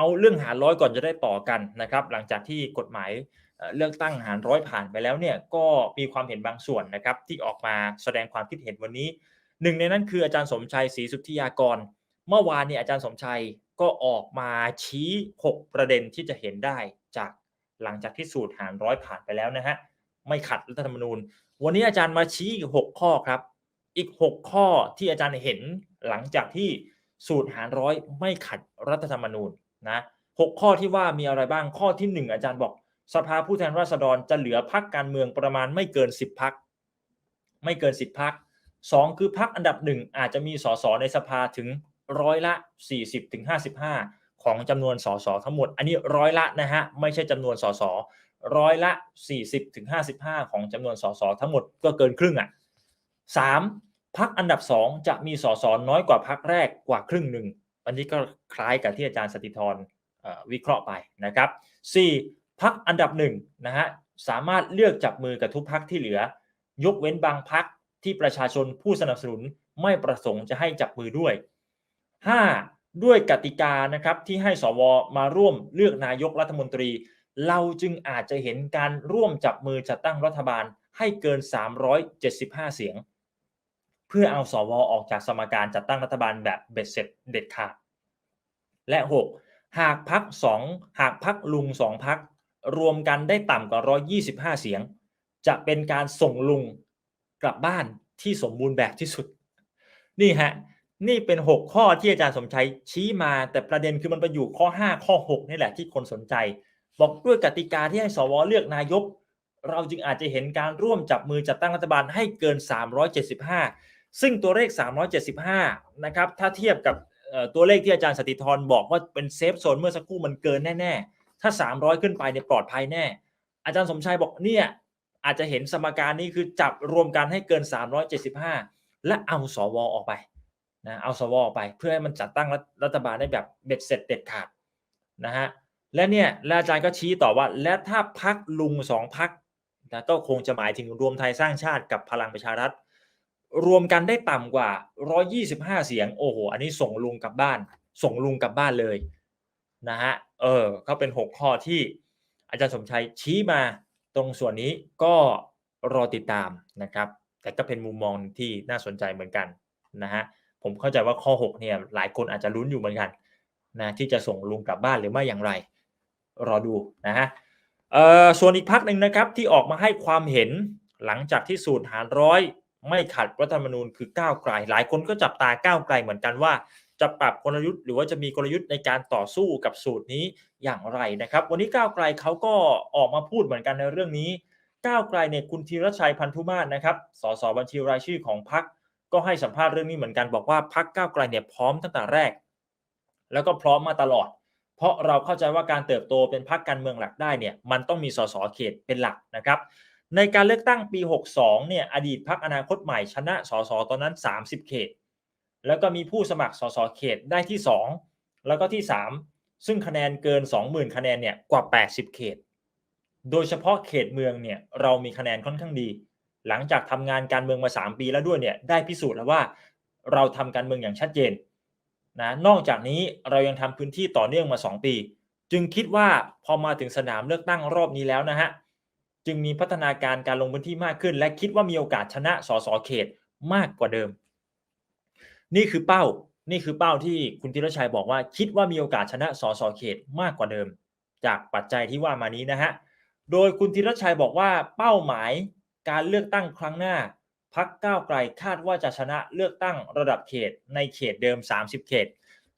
เอาเรื่องหารร้อยก่อนจะได้ต่อกันนะครับ หลังจากที่กฎหมายเลือกตั้งหารร้อยผ่านไปแล้วเนี่ยก็มีความเห็นบางส่วนนะครับ ที่ออกมาแสดงความคิดเห็นวันนี้หนึ่งในนั้นคืออาจารย์สมชัยศรีสุทธิยากร เมื่อวานเนี่ยอาจารย์สมชัยก็ออกมาชี้ 6 ประเด็นที่จะเห็นได้จากหลังจากที่สูตรหารร้อยผ่านไปแล้วนะฮะไม่ขัดรัฐธรรมนูญ วันนี้อาจารย์มาชี้อีก6ข้อครับ อีก 6 ข้อที่อาจารย์เห็นหลังจากที่สูตรหารร้อยไม่ขัดรัฐธรรมนูญ นะหกข้อที่ว่ามีอะไรบ้างข้อที่ 1 อาจารย์บอก สภาผู้แทนราษฎรจะเหลือพักการเมืองประมาณไม่เกิน 10พักไม่เกิน 10พักสองคือพักอันดับหนึ่งอาจจะมีสสในสภาถึงร้อยละ 40ถึง55 ของจำนวนสสทั้งหมด อันนี้ร้อยละนะฮะไม่ใช่จำนวนสสร้อยละ 40ถึง55 ของจำนวนสสทั้งหมดก็เกินครึ่งอะสามพักอันดับสองจะมีสสน้อยกว่าพักแรกกว่าครึ่งหนึ่ง อันนี้ก็คล้ายกับที่อาจารย์สติธรวิเคราะห์ไปนะครับสี่พักอันดับหนึ่งนะฮะสามารถเลือกจับมือกับทุกพักที่เหลือ ยกเว้นบางพักที่ประชาชนผู้สนับสนุนไม่ประสงค์จะให้จับมือด้วย 5. ด้วยกติกานะครับที่ให้สวมาร่วมเลือกนายกรัฐมนตรี เราจึงอาจจะเห็นการร่วมจับมือจัดตั้งรัฐบาลให้เกิน 375 เสียง เพื่อเอาสวออกจากสมการจัดตั้งรัฐบาลแบบเบ็ดเสร็จเด็ดขาด และ 6. หากพักสองหากพักลุงสองพักรวมกันได้ต่ำกว่า 125 เสียง จะเป็นการส่งลุงกลับบ้านที่สมบูรณ์แบบที่สุด นี่ฮะนี่เป็น 6 ข้อที่อาจารย์สมชัยชี้มาแต่ประเด็นคือมันไปอยู่ข้อ 5 ข้อ 6 นี่แหละที่คนสนใจ บอกด้วยกติกาที่ให้สวเลือกนายก เราจึงอาจจะเห็นการร่วมจับมือจัดตั้งรัฐบาลให้เกิน 375 ซึ่งตัวเลข 375 นะครับ ถ้าเทียบกับตัวเลขที่อาจารย์สติธรบอกว่าเป็นเซฟโซนเมื่อสักครู่มันเกินแน่ ๆ ถ้า 300 ขึ้นไปเนี่ยปลอดภัยแน่ อาจารย์สมชัยบอกเนี่ยอาจจะเห็นสมการนี้คือจับรวมกันให้เกิน 375 และเอาสวออกไปนะเอาสวออกไปเพื่อให้มันจัดตั้งรัฐรัฐบาลได้แบบเบ็ดเสร็จเด็ดขาดนะฮะและเนี่ยและอาจารย์ก็ชี้ต่อว่า และถ้าพักลุงสองพักนะก็คงจะหมายถึงรวมไทยสร้างชาติกับพลังประชารัฐ รวมกันได้ต่ำกว่า 125 เสียง โอ้โห อันนี้ส่งลุงกลับบ้าน ส่งลุงกลับบ้านเลยนะฮะ เออก็เป็น 6 ข้อที่อาจารย์สมชัยชี้มาตรงส่วนนี้ก็รอติดตามนะครับ แต่ก็เป็นมุมมองที่น่าสนใจเหมือนกันนะฮะ ผมเข้าใจว่าข้อ 6 เนี่ย หลายคนอาจจะลุ้นอยู่เหมือนกันนะที่จะส่งลุงกลับบ้านหรือไม่อย่างไร รอดูนะฮะส่วนอีกพักหนึ่งนะครับที่ออกมาให้ความเห็นหลังจากที่สูตรหารร้อย ไม่ขัดรัฐธรรมนูญคือก้าวไกล หลายคนก็จับตาก้าวไกลเหมือนกันว่า จะปรับกลยุทธ์หรือว่าจะมีกลยุทธ์ในการต่อสู้กับสูตรนี้อย่างไรนะครับ วันนี้ก้าวไกลเขาก็ออกมาพูดเหมือนกันในเรื่องนี้ ก้าวไกลเนี่ยคุณธีรชัยพันธุมาศนะครับสสบัญชีรายชื่อของพรรคก็ให้สัมภาษณ์เรื่องนี้เหมือนกันบอกว่าพรรคก้าวไกลเนี่ยพร้อมตั้งแต่แรก แล้วก็พร้อมมาตลอด เพราะเราเข้าใจว่าการเติบโตเป็นพรรคการเมืองหลักได้เนี่ยมันต้องมีสสเขตเป็นหลักนะครับ ในการเลือกตั้งปี 62 เนี่ย อดีตพรรคอนาคตใหม่ชนะสสตอนนั้น 30 เขต แล้วก็มีผู้สมัครสสเขตได้ที่ 2 แล้วก็ที่ 3 ซึ่งคะแนนเกิน 20,000 คะแนนเนี่ยกว่า 80 เขต โดยเฉพาะเขตเมืองเนี่ยเรามีคะแนนค่อนข้างดี หลังจากทำงานการเมืองมา 3 ปีแล้วด้วยเนี่ยได้พิสูจน์แล้วว่าเราทำการเมืองอย่างชัดเจนนะนอกจากนี้เรายังทำพื้นที่ต่อเนื่องมา 2 ปี จึงคิดว่าพอมาถึงสนามเลือกตั้งรอบนี้แล้วนะฮะ จึงมีพัฒนาการการลงพื้นที่มากขึ้น และคิดว่ามีโอกาสชนะสสเขตมากกว่าเดิม นี่คือเป้านี่คือเป้าที่คุณธีรชัยบอกว่า คิดว่ามีโอกาสชนะสสเขตมากกว่าเดิม จากปัจจัยที่ว่ามานี้นะฮะโดยคุณธีรชัยบอกว่าเป้าหมายการเลือกตั้งครั้งหน้าพักก้าวไกลคาดว่าจะชนะเลือกตั้งระดับเขตในเขตเดิม 30 เขต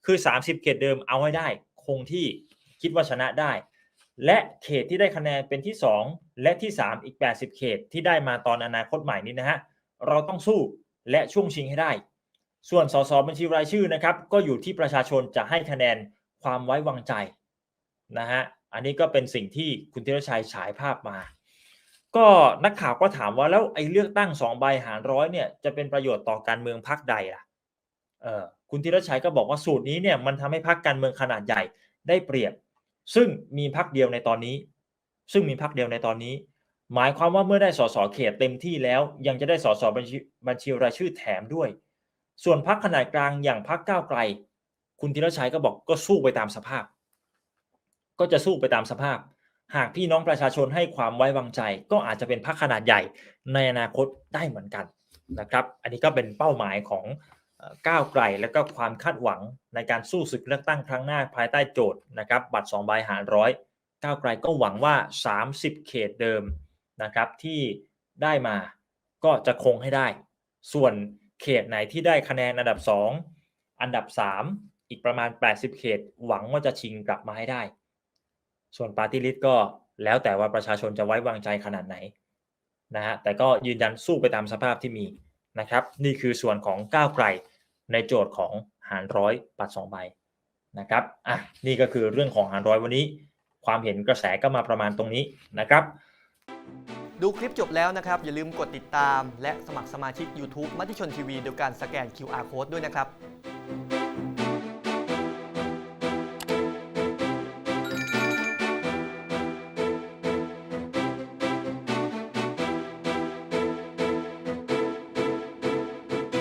คือ 30 เขตเดิมเอาให้ได้ คงที่คิดว่าชนะได้ และเขตที่ได้คะแนนเป็นที่ 2 และที่ 3 อีก 80 เขตที่ได้มาตอนอนาคตใหม่นี้นะฮะเราต้องสู้และช่วงชิงให้ได้ ส่วนสสบัญชีรายชื่อนะครับ ก็อยู่ที่ประชาชนจะให้คะแนนความไว้วางใจนะฮะอันนี้ก็เป็นสิ่งที่คุณธีรชัยฉายภาพมา ก็นักข่าวก็ถามว่าแล้วไอ้เลือกตั้งสองใบหารร้อยเนี่ยจะเป็นประโยชน์ต่อการเมืองพรรคใดล่ะเออคุณธีรชัยก็บอกว่าสูตรนี้เนี่ยมันทำให้พรรคการเมืองขนาดใหญ่ได้เปรียบ ซึ่งมีพรรคเดียวในตอนนี้ ซึ่งมีพรรคเดียวในตอนนี้ หมายความว่าเมื่อได้สสเขตเต็มที่แล้ว ยังจะได้สสบัญชีบัญชีรายชื่อแถมด้วย ส่วนพรรคขนาดกลางอย่างพรรคก้าวไกล คุณธีรชัยก็บอกก็สู้ไปตามสภาพ ก็จะสู้ไปตามสภาพ หากพี่น้องประชาชนให้ความไว้วางใจ ก็อาจจะเป็นพรรคขนาดใหญ่ในอนาคตได้เหมือนกันนะครับ อันนี้ก็เป็นเป้าหมายของ ก้าวไกลและก็ความคาดหวังในการสู้ศึกเลือกตั้งครั้งหน้าภายใต้โจทย์นะครับบัตร2ใบหารร้อยก้าวไกลก็หวังว่า 30 เขตเดิมนะครับที่ได้มาก็จะคงให้ได้ ส่วนเขตไหนที่ได้คะแนนอันดับ 2 อันดับ 3 อีกประมาณ 80 เขต หวังว่าจะชิงกลับมาให้ได้ ส่วนปาร์ตี้ลิสต์ก็แล้วแต่ว่าประชาชนจะไว้วางใจขนาดไหนนะฮะแต่ก็ยืนยันสู้ไปตามสภาพที่มีนะครับ นี่คือส่วนของก้าวไกล ในโจทย์ของหารร้อยปัดสองใบนะครับอะนี่ก็คือเรื่องของหารร้อยวันนี้ ความเห็นกระแสก็มาประมาณตรงนี้นะครับ ดูคลิปจบแล้วนะครับ อย่าลืมกดติดตาม และสมัครสมาชิก YouTube มติชนทีวีโดยการสแกน QR Code ด้วยนะครับ